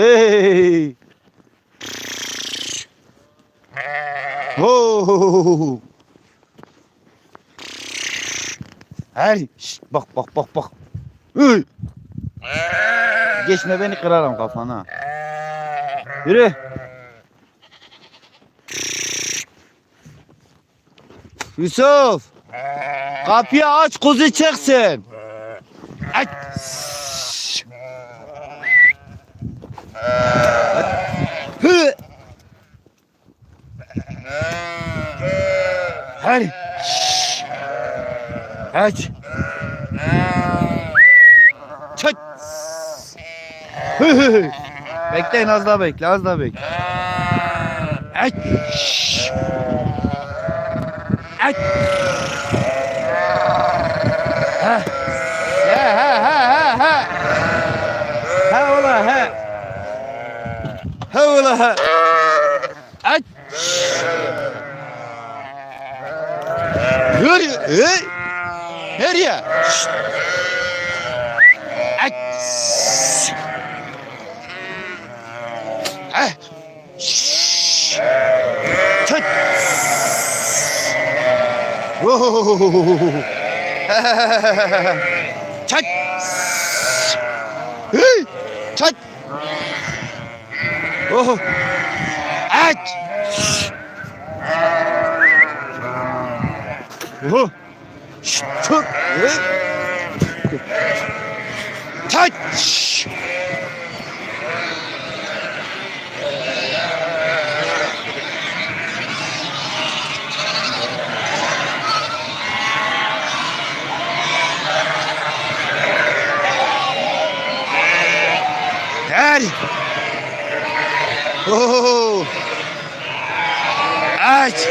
Hey. Oo. Hey, şşt, bak bak bak bak. Hey. Geçme beni kırarım kafana. Yürü. Yusuf. Kapıyı aç kuzu çıksın. Aç. Hı. Bekleyin az daha bekle az daha bekle. Aç. Aç. Ha ha ha ha ha. Ha ola ha. Ha ola ha. Aç. Yürü. Hey. Nereye? Şşt. Aç. Ah. Şşş. Tut. Whoa. Çat. Hey. Çat. Oh. Aç. Oh. Tut. Hey. Çat. Gel. Oh. Aç.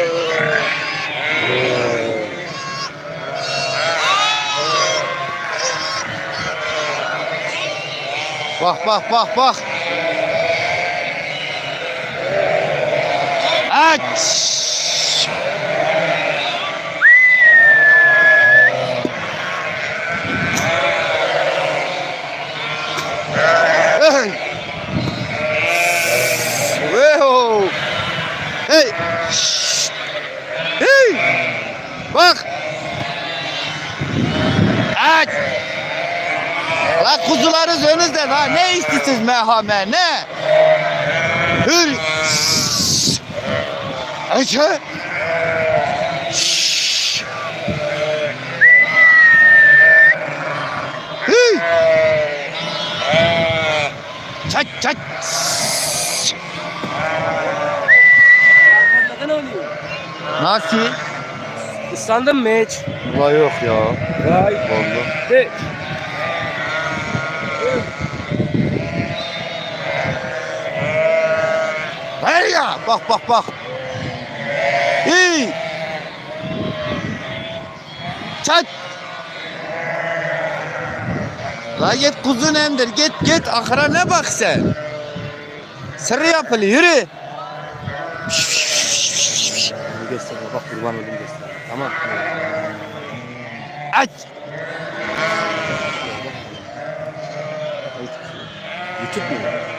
Bak bak bak bak. Aç. Hey. Hey. Bak. Aç. La kuzularınız önünüzde la ne istiyorsunuz mehame ne? Hür. Şşş. Aç ha. Şşş. Hey. Çat çat. Nasıl? Islandın mı hiç? Valla yok ya. Vay. Vallahi. De. Bak bak bak. İyi. Çat. La git kuzun emdir. Git git. Ahıra ne bak sen? Sırrı yapılı yürü. Bak kurban olayım göster. Tamam. Aç. YouTube mu?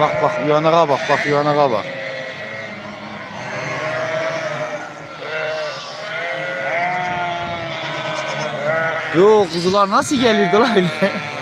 Bak bak yanağa bak bak yanağa bak. Yo kuzular nasıl gelirdi lan?